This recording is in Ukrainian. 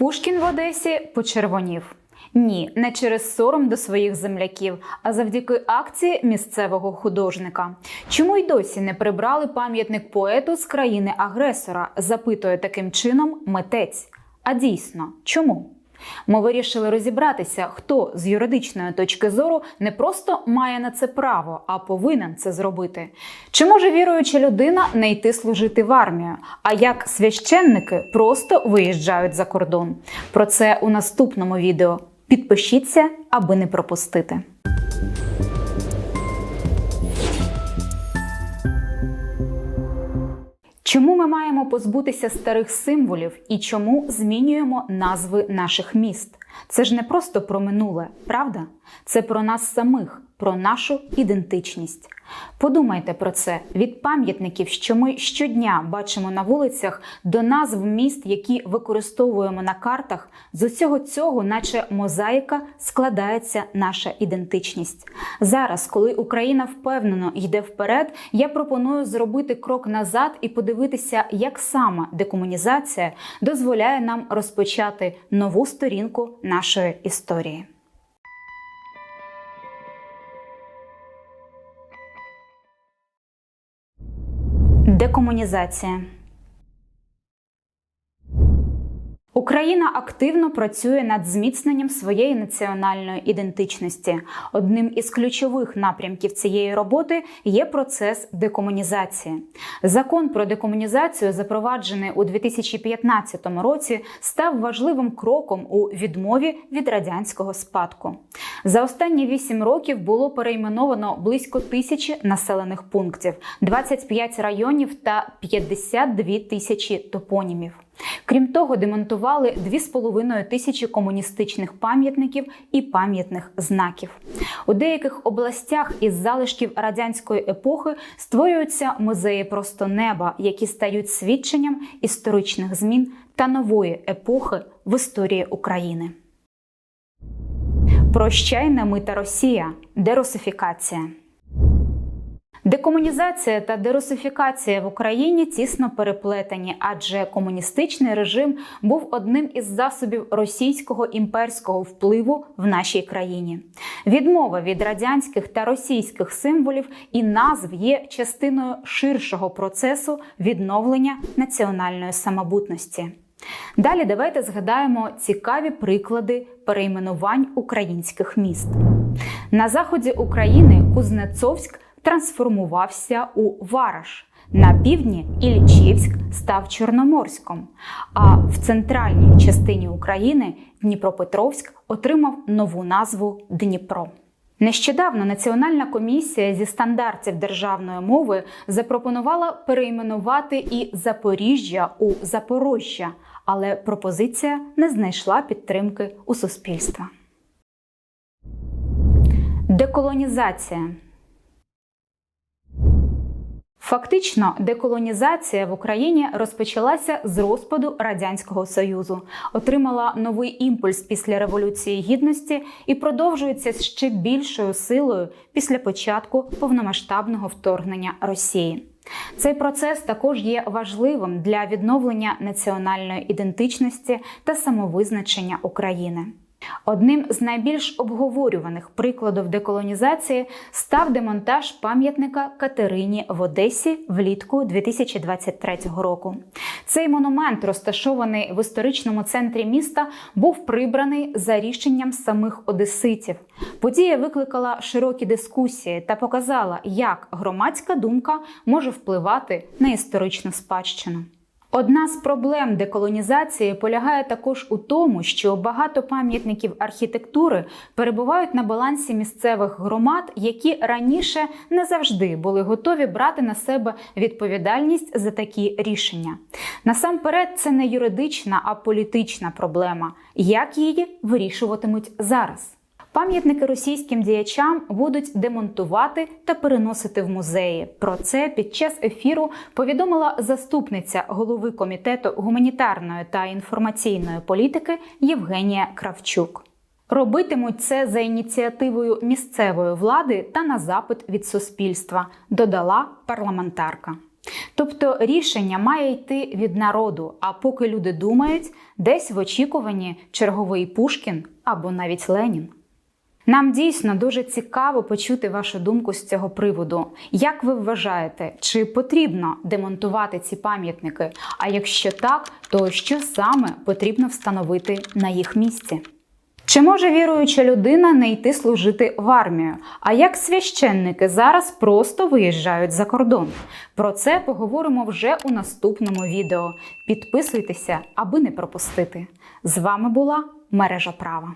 Пушкін в Одесі почервонів. Ні, не через сором до своїх земляків, а завдяки акції місцевого художника. Чому й досі не прибрали пам'ятник поету з країни агресора? запитує таким чином митець. А дійсно, чому? Ми вирішили розібратися, хто з юридичної точки зору не просто має на це право, а повинен це зробити. Чи може віруюча людина не йти служити в армію? А як священники просто виїжджають за кордон? Про це у наступному відео. Підпишіться, аби не пропустити. Чому ми маємо позбутися старих символів і чому змінюємо назви наших міст? Це ж не просто про минуле, правда? Це про нас самих, про нашу ідентичність. Подумайте про це від пам'ятників, що ми щодня бачимо на вулицях, до назв міст, які використовуємо на картах. З усього цього, наче мозаїка, складається наша ідентичність. Зараз, коли Україна впевнено йде вперед, я пропоную зробити крок назад і подивитися, як саме декомунізація дозволяє нам розпочати нову сторінку нашої історії. Декомунізація. Україна активно працює над зміцненням своєї національної ідентичності. Одним із ключових напрямків цієї роботи є процес декомунізації. Закон про декомунізацію, запроваджений у 2015 році, став важливим кроком у відмові від радянського спадку. За останні вісім років було перейменовано близько тисячі населених пунктів, 25 районів та 52 тисячі топонімів. Крім того, демонтували 2,5 тисячі комуністичних пам'ятників і пам'ятних знаків. У деяких областях із залишків радянської епохи створюються музеї просто неба, які стають свідченням історичних змін та нової епохи в історії України. Прощай намита Росія. Дерусифікація. Декомунізація та дерусифікація в Україні тісно переплетені, адже комуністичний режим був одним із засобів російського імперського впливу в нашій країні. Відмова від радянських та російських символів і назв є частиною ширшого процесу відновлення національної самобутності. Далі давайте згадаємо цікаві приклади перейменувань українських міст. На заході України Кузнецовськ трансформувався у Вараш. На півдні Іллічівськ став Чорноморськом, а в центральній частині України Дніпропетровськ отримав нову назву Дніпро. Нещодавно Національна комісія зі стандартів державної мови запропонувала перейменувати і Запоріжжя у Запорожжя, але пропозиція не знайшла підтримки у суспільства. Деколонізація Фактично, деколонізація в Україні розпочалася з розпаду Радянського Союзу, отримала новий імпульс після Революції Гідності і продовжується ще більшою силою після початку повномасштабного вторгнення Росії. Цей процес також є важливим для відновлення національної ідентичності та самовизначення України. Одним з найбільш обговорюваних прикладів деколонізації став демонтаж пам'ятника Катерині в Одесі влітку 2023 року. Цей монумент, розташований в історичному центрі міста, був прибраний за рішенням самих одеситів. Подія викликала широкі дискусії та показала, як громадська думка може впливати на історичну спадщину. Одна з проблем деколонізації полягає також у тому, що багато пам'ятників архітектури перебувають на балансі місцевих громад, які раніше не завжди були готові брати на себе відповідальність за такі рішення. Насамперед, це не юридична, а політична проблема. Як її вирішуватимуть зараз? Пам'ятники російським діячам будуть демонтувати та переносити в музеї. Про це під час ефіру повідомила заступниця голови комітету гуманітарної та інформаційної політики Євгенія Кравчук. Робитимуть це за ініціативою місцевої влади та на запит від суспільства, додала парламентарка. Тобто рішення має йти від народу, а поки люди думають, десь в очікуванні черговий Пушкін або навіть Ленін. Нам дійсно дуже цікаво почути вашу думку з цього приводу. Як ви вважаєте, чи потрібно демонтувати ці пам'ятники? А якщо так, то що саме потрібно встановити на їх місці? Чи може віруюча людина не йти служити в армію? А як священники зараз просто виїжджають за кордон? Про це поговоримо вже у наступному відео. Підписуйтеся, аби не пропустити. З вами була мережа права.